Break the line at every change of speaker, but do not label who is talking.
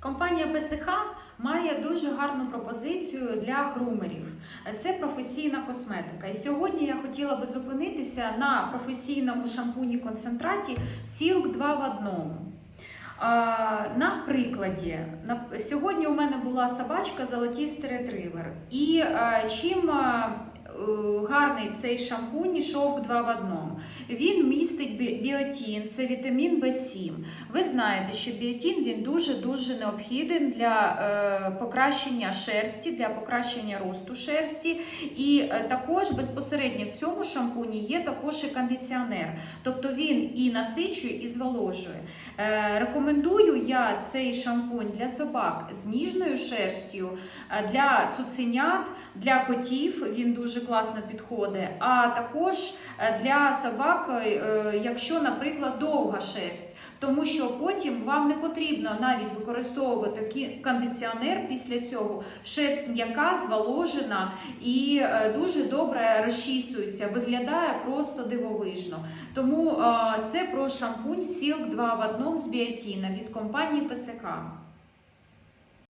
Компанія ПСХ має дуже гарну пропозицію для грумерів. Це професійна косметика. І сьогодні я хотіла би зупинитися на професійному шампуні концентраті Silk 2 в одному. На прикладі, сьогодні у мене була собачка золотістий ретривер. І чим гарний цей шампунь шовк 2 в одному. Він містить біотін, це вітамін В7. Ви знаєте, що біотін він дуже-дуже необхідний для е, покращення шерсті, для покращення росту шерсті. І е, також безпосередньо в цьому шампуні є також і кондиціонер. Тобто він і насичує, і зволожує. Е, рекомендую я цей шампунь для собак з ніжною шерстю, е, для цуценят, для котів він дуже класно підходить. А також е, для собак, е, якщо, наприклад, довга шерсть. Тому що потім вам не потрібно навіть використовувати кондиціонер після цього. Шерсть м'яка, зволожена і е, дуже добре розчісується, виглядає просто дивовижно. Тому це про шампунь Silk 2 в одному з біотіна від компанії ПСК.